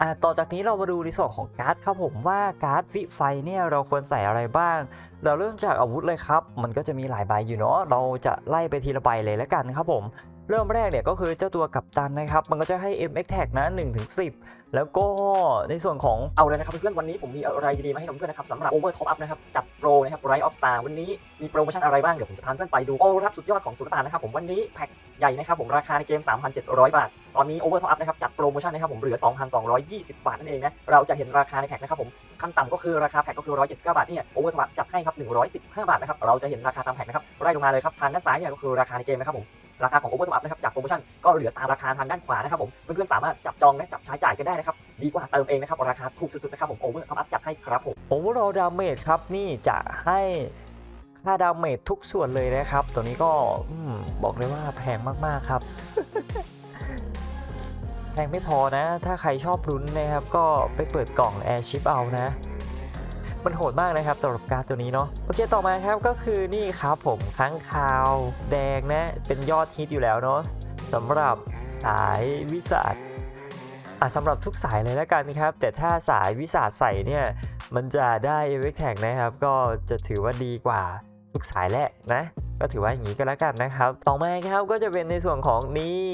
อะต่อจากนี้เรามาดูในส่วนของการ์ดครับผมว่าการ์ดวิไฟเนี่ยเราควรใส่อะไรบ้าง เราเริ่มจากอาวุธเลยครับ มันก็จะมีหลายใบอยู่เนาะเราจะไล่ไปทีละใบเลยแล้วกันครับผม เริ่มแรกเนี่ยก็คือเจ้าตัวกัปตันนะครับ มันก็จะให้ MX Tag นะ1ถึง10 แล้วก็ในส่วนของเอาเลยนะครับเพื่อนวันนี้ผมมีอะไรดีๆมาให้เพื่อนนะครับสำหรับ Over Top Up นะครับจัดโปรนะครับ Rise of Star วันนี้มีโปรโมชั่นอะไรบ้าง เดี๋ยวผมจะพาเพื่อนไปดูโอ้รับสุดยอดของสุลต่านนะครับผมวันนี้แพ็คใหญ่นะครับผมราคาในเกม 3,700 บาท ตอนนี้ Over Top Up นะครับจัดโปรโมชั่นนะครับผมเหลือ 2,220 บาทนั่นเองนะเราจะเห็นราคาในแพ็คนะครับผมขั้นต่ำก็คือราคาแพ็คก็คือ 179 บาทเนี่ย Over Top Up จัดให้ครับ 115 บาทนะครับเราจะเห็นราคาตามแพ็คนะครับไล่ลงมาเลยครับทางด้านซ้ายเนี่ยก็คือราคาในเกมนะครับผม ราคาของ Over Top Up นะครับจากโปรโมชั่นก็เหลือตามราคาทางด้านขวานะครับผมเพื่อนๆสามารถจับจองและจับใช้จ่ายกันได้นะครับดีกว่าเติมเองนะครับราคาถูกสุดๆนะครับผม Over Top Up จัดให้ครับผม Overall Damage ครับนี่จะให้ค่าดาเมจทุกส่วนเลยนะครับ ตัวนี้ก็อบอกเลยว่าแพงมากๆครับ แพงไม่พอนะ ถ้าใครชอบลุ้นนะครับ ก็ไปเปิดกล่อง Airship เอานะ มันโหดมากนะครับสำหรับการ์ดตัวนี้เนาะโอเคต่อมาครับก็คือนี่ครับผมค้างคาวแดงนะเป็นยอดฮิตอยู่แล้วเนาะสำหรับสายวิสาดอะสำหรับทุกสายเลยแล้วกันครับ แต่ถ้าสายวิสาดใส่เนี่ย มันจะได้เอเวกแท็กนะครับ ก็จะถือว่าดีกว่าทุกสายแหละนะ ก็ถือว่าอย่างนี้ก็แล้วกันนะครับ ต่อมาครับก็จะเป็นในส่วนของนี่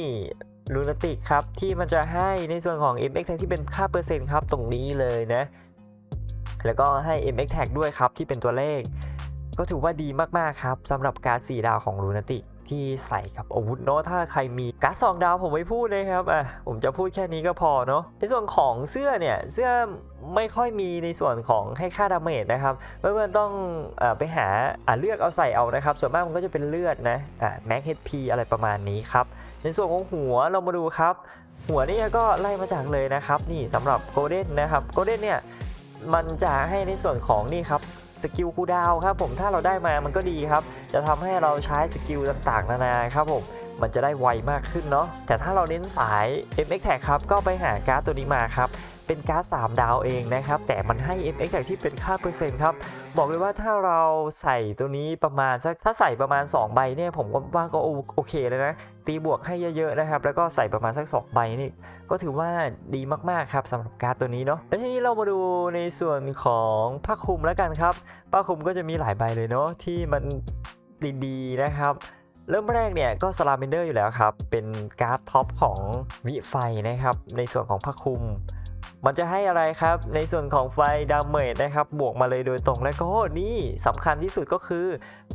ลูนติกครับ ที่มันจะให้ในส่วนของ MX ที่เป็นค่าเปอร์เซ็นต์ครับตรงนี้เลยนะ แล้วก็ให้ MX Tag ด้วยครับที่เป็นตัวเลข ก็ถือว่าดีมาก ๆ ครับสำหรับการ์ด4ดาวของลูนาติกที่ใส่กับอาวุธเนาะถ้าใครมีการ์ด2ดาวผมไม่พูดเลยครับอะผมจะพูดแค่นี้ก็พอเนาะในส่วนของเสื้อเนี่ยเสื้อไม่ค่อยมีในส่วนของให้ค่าดาเมจนะครับเพื่อนๆต้องอไปหาเลือกเอาใส่เอานะครับ ส่วนมากมันก็จะเป็นเลือดนะแม็กเฮดพีอะไรประมาณนี้ครับ ในส่วนของหัวเรามาดูครับ หัวนี่ก็ไล่มาจากเลยนะครับ นี่สำหรับโกลเด้นนะครับโกลเด้นเนี่ย มันจะให้ในส่วนของนี่ครับสกิลคูดาวครับผมถ้าเราได้มามันก็ดีครับ จะทำให้เราใช้สกิลต่างๆ นานาครับผมมันจะได้ไวมากขึ้นเนาะแต่ถ้าเราเน้นสาย MX Tag ครับก็ไปหาการ์ดตัวนี้มาครับ เป็นการ์ด3ดาวเองนะครับ แต่มันให้ MX Tag ที่เป็นค่าเปอร์เซ็นต์ครับ บอกเลยว่าถ้าเราใส่ตัวนี้ประมาณสักถ้าใส่ประมาณ 2 ใบเนี่ยผมว่าก็โอโอเคเลยนะ ตีบวกให้เยอะๆนะครับ แล้วก็ใส่ประมาณสัก 2 ใบนี่ ก็ถือว่าดีมากๆครับสำหรับการ์ดตัวนี้เนาะแล้วทีนี้เรามาดูในส่วนของผ้าคลุมแล้วกันครับผ้าคลุมก็จะมีหลายใบเลยเนาะที่มันดีๆนะครับเริ่มแรกเนี่ยก็สลาเมนเดอร์อยู่แล้วครับ เป็นการ์ดท็อปของวิไฟนะครับ ในส่วนของผ้าคลุม มันจะให้อะไรครับในส่วนของไฟดาเมจนะครับบวกมาเลยโดยตรงแล้วก็นี่สำคัญที่สุดก็คือ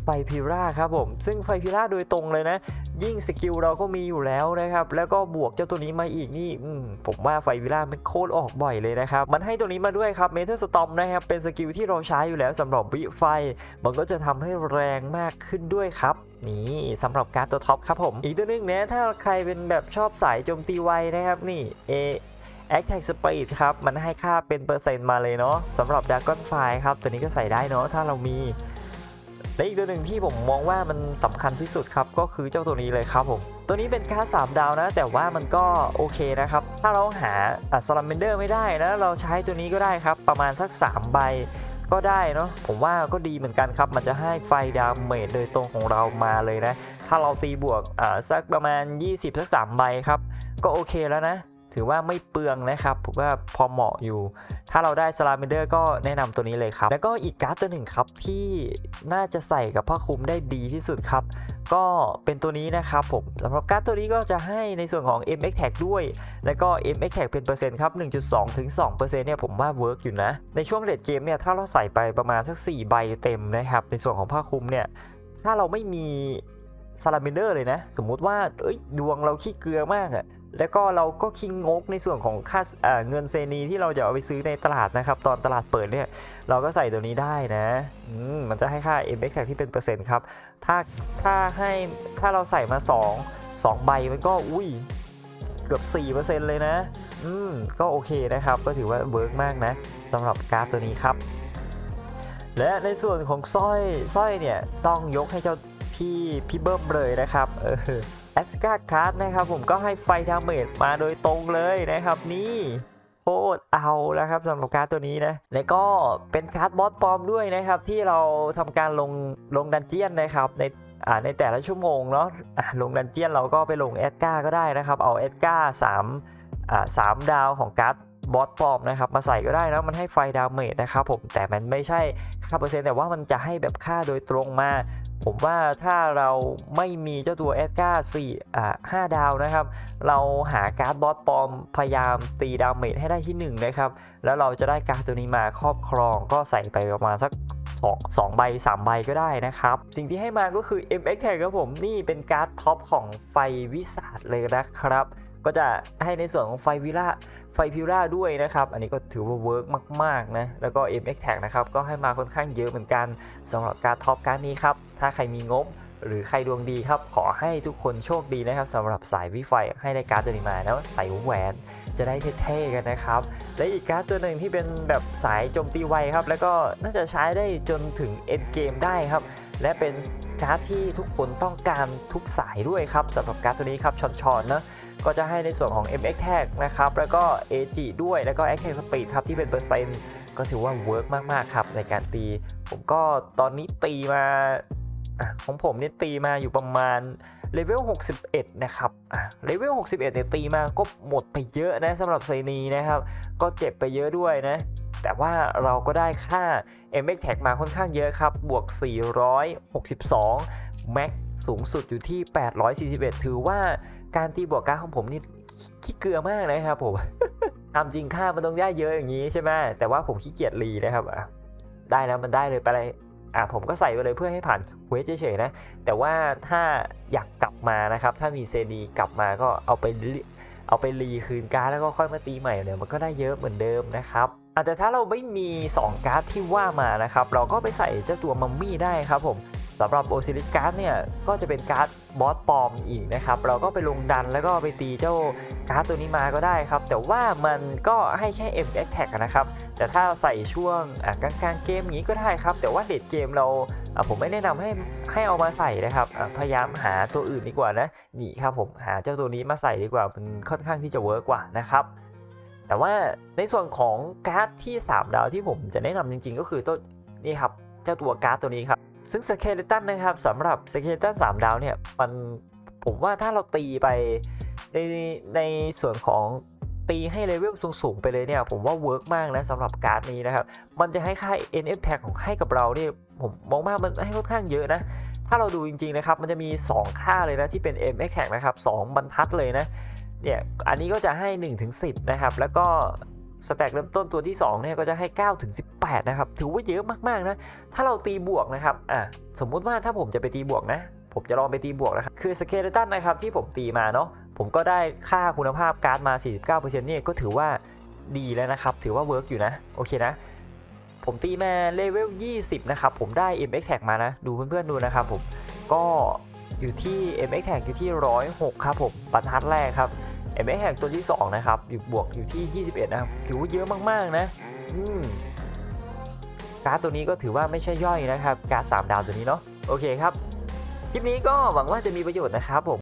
ไฟพิราครับผม ซึ่งไฟพิราโดยตรงเลยนะ ยิ่งสกิลเราก็มีอยู่แล้วนะครับ แล้วก็บวกเจ้าตัวนี้มาอีกนี่ผมว่าไฟวิล่ามันโคตรออกบ่อยเลยนะครับ มันให้ตัวนี้มาด้วยครับเมทัลสตอมนะครับ เป็นสกิลที่เราใช้อยู่แล้วสำหรับวิไฟ มันก็จะทำให้แรงมากขึ้นด้วยครับนี่สำหรับการ์ดตัวท็อปครับผม อีกตัวนึงนะถ้าใครเป็นแบบชอบสายโจมตีไวนะครับนี่ A a c t a c Speed ครับ มันให้ค่าเป็นเปอร์เซ็นต์มาเลยเนาะสำหรับ Dragon f i ครับ ตัวนี้ก็ใส่ได้เนาะถ้าเรามีและอีกตัวหนึ่งที่ผมมองว่ามันสำคัญที่สุดครับก็คือเจ้าตัวนี้เลยครับผมตัวนี้เป็นค่า 3 ดาวนะ แต่ว่ามันก็โอเคนะครับ ถ้าเราหาอัสลัมเบนเดอร์ไม่ได้นะเราใช้ตัวนี้ก็ได้ครับ ประมาณสัก 3 ใบก็ได้เนาะผมว่าก็ดีเหมือนกันครับ มันจะให้ไฟดาเมจโดยตรงของเรามาเลยนะ ถ้าเราตีบวกอ่าสักประมาณ 20 สัก 3 ใบครับ ก็โอเคแล้วนะ ถือว่าไม่เปลืองนะครับผมว่าพอเหมาะอยู่ ถ้าเราได้สลาเมเดอร์ก็แนะนำตัวนี้เลยครับ แล้วก็อีกการ์ดตัวหนึ่งครับที่น่าจะใส่กับผ้าคลุมได้ดีที่สุดครับ ก็เป็นตัวนี้นะครับผมสำหรับการ์ดตัวนี้ก็จะให้ในส่วนของ MX Tag ด้วย แล้วก็ MX Tag เป็นเปอร์เซ็นต์ครับ 1.2 ถึง 2%เนี่ยผมว่าเวิร์กอยู่นะ ในช่วงเลดเกมเนี่ยถ้าเราใส่ไปประมาณสัก 4 ใบเต็มนะครับ ในส่วนของผ้าคลุมเนี่ยถ้าเราไม่มี ซาลาเมนเดอร์เลยนะ สมมุติว่าเอ้ยดวงเราขี้เกลือมากอะแล้วก็เราก็คิงงกในส่วนของค่าเเงินเซนีที่เราจะเอาไปซื้อในตลาดนะครับ ตอนตลาดเปิดเนี่ย เราก็ใส่ตัวนี้ได้นะมมันจะให้ค่า MX Tag ที่เป็นเปอร์เซ็นต์ครับ ถ้าถ้าให้ถ้าเราใส่มา 2 2 ใบมันก็อุ้ยเกือบ 4%เลยนะ อืม ก็โอเคนะครับ ก็ถือว่าเวิร์กมากนะสำหรับการ์ดตัวนี้ครับและในส่วนของสร้อยสร้อยเนี่ยต้องยกให้เจ้า พี่พี่เบิ้มเลยนะครับเออแอสกาการ์ดนะครับผมก็ให้ไฟดาเมจมาโดยตรงเลยนะครับนี่โคตรเอาแล้วครับสำหรับการ์ดตัวนี้นะและก็เป็นการ์ดบอสปลอมด้วยนะครับ ที่เราทำการลงลงดันเจียนนะครับในอ่าในแต่ละชั่วโมงเนาะะลงดันเจียนเราก็ไปลงแอดกาก็ได้นะครับ เอาแอดกาสามอ่าสามดาวของการ์ดบอสปลอมนะครับมาใส่ก็ได้นะมันให้ไฟดาเมจนะครับผมแต่มันไม่ใช่ค่าเปอร์เซ็นต์แต่ว่ามันจะให้แบบค่าโดยตรงมา ผมว่าถ้าเราไม่มีเจ้าตัวเอสกา4อ่า5ดาวนะครับ เราหาการ์ดบอสปอมพยายามตีดาเมจให้ได้ที่1นะครับ แล้วเราจะได้การ์ดตัวนี้มาครอบครองก็ใส่ไปประมาณสักสองใบ 3 ใบก็ได้นะครับ สิ่งที่ให้มาก็คือ MXK ครับผม นี่เป็นการ์ดท็อปของไฟวิสาดเลยนะครับ ก็จะให้ในส่วนของไฟวิล่าไฟพิล่าด้วยนะครับ อันนี้ก็ถือว่าเวิร์กมากๆนะ แล้วก็ MX Tag นะครับ ก็ให้มาค่อนข้างเยอะเหมือนกันสำหรับการท็อปการ์ดนี้ครับ ถ้าใครมีงบหรือใครดวงดีครับ ขอให้ทุกคนโชคดีนะครับสำหรับสายวิไฟให้ได้การ์ดตัวนี้มาแล้วใส่แหวนจะได้เท่ๆกันนะครับ และอีกการ์ดตัวหนึ่งที่เป็นแบบสายโจมตีไวครับ แล้วก็น่าจะใช้ได้จนถึงเอ็นเกมได้ครับ และเป็น การ์ดที่ทุกคนต้องการทุกสายด้วยครับสำหรับการ์ดตัวนี้ครับชอนๆนะก็จะให้ในส่วนของ MX Tag นะครับแล้วก็ AG ด้วยแล้วก็ Attack Speed ครับที่เป็นเปอร์เซ็นต์ก็ถือว่าเวิร์กมากๆครับในการตี ผมก็ตอนนี้ตีมาอของผมเนี่ยตีมาอยู่ประมาณเลเวล 61 นะครับเลเวล 61เนี่ยตีมาก็หมดไปเยอะนะสำหรับไซนีนะครับ ก็เจ็บไปเยอะด้วยนะ แต่ว่าเราก็ได้ค่า MX Tag มาค่อนข้างเยอะครับ บวก 462แม็กสูงสุดอยู่ที่ 841 ถือว่าการตีบวกการของผมนี่ขี้เกลือมากนะครับผมตามจริงค่ามันต้องได้เยอะอย่างนี้ใช่ไหมแต่ว่าผมขี้เกียจรีนะครับได้แล้วมันได้เลยไปเลยอะผมก็ใส่ไปเลยเพื่อให้ผ่านเวสเฉยๆนะ แต่ว่าถ้าอยากกลับมานะครับ ถ้ามีเซนีกลับมาก็เอาไปรีเอาไปรีคืนการแล้วก็ค่อยมาตีใหม่เนี่ยมันก็ได้เยอะเหมือนเดิมนะครับ แต่ถ้าเราไม่มี 2 การ์ดที่ว่ามานะครับ เราก็ไปใส่เจ้าตัวมัมมี่ได้ครับผมสำหรับโอซิลิสการ์ดเนี่ยก็จะเป็นการ์ดบอสปลอมอีกนะครับ เราก็ไปลงดันแล้วก็ไปตีเจ้าการ์ดตัวนี้มาก็ได้ครับ แต่ว่ามันก็ให้แค่ MX Tag อะนะครับ แต่ถ้าใส่ช่วงกลางๆเกมนี้ก็ได้ครับ แต่ว่าเลดเกมเราผมไม่แนะนำให้ให้เอามาใส่นะครับ พยายามหาตัวอื่นดีกว่านะนี่ครับผมหาเจ้าตัวนี้มาใส่ดีกว่ามันค่อนข้างที่จะเวิร์กกว่านะครับ แต่ว่าในส่วนของการ์ดที่ 3 ดาวที่ผมจะแนะนำจริง ๆ ก็คือตัวนี่ครับเจ้าตัวการ์ดตัวนี้ครับ ซึ่งสเกเลตันนะครับสำหรับสเกเลตัน3ดาวเนี่ยมันผมว่าถ้าเราตีไปในในส่วนของตีให้เลเวลสูงๆไปเลยเนี่ยผมว่าเวิร์กมากนะสำหรับการ์ดนี้นะครับ มันจะให้ค่า NF tag ของให้กับเราเนี่ยผมมองว่ามันให้ค่อนข้างเยอะนะ ถ้าเราดูจริงๆนะครับ มันจะมี 2 ค่าเลยนะที่เป็น MX tag นะครับ 2 บรรทัดเลยนะ เนี่ยอันนี้ก็จะให้1ถึง10 นะครับ แล้วก็สแต็กเริ่มต้นตัวที่2เนี่ยก็จะให้9ถึง18 นะครับ ถือว่าเยอะมากๆนะ ถ้าเราตีบวกนะครับอะสมมุติว่าถ้าผมจะไปตีบวกนะ ผมจะลองไปตีบวกนะครับ คือสเกเลตันนะครับที่ผมตีมาเนาะผมก็ได้ค่าคุณภาพการ์ดมา 49%เนี่ยก็ถือว่าดีแล้วนะครับ ถือว่าเวิร์กอยู่นะ โอเคนะ ผมตีมาเลเวล 20 นะครับ ผมได้ MX Tag มานะ ดูเพื่อนๆดูนะครับผมก็อยู่ที่ MX Tag อยู่ที่ 106 ครับผมบรรทัดแรกครับ MX Tag ตัวที่ 2 นะครับอยู่บวกอยู่ที่ 21 นะครับถือว่าเยอะมาก ๆ นะการ์ดตัวนี้ก็ถือว่าไม่ใช่ย่อยนะครับ การ์ด3ดาวตัวนี้เนาะโอเคครับ คลิปนี้ก็หวังว่าจะมีประโยชน์นะครับผม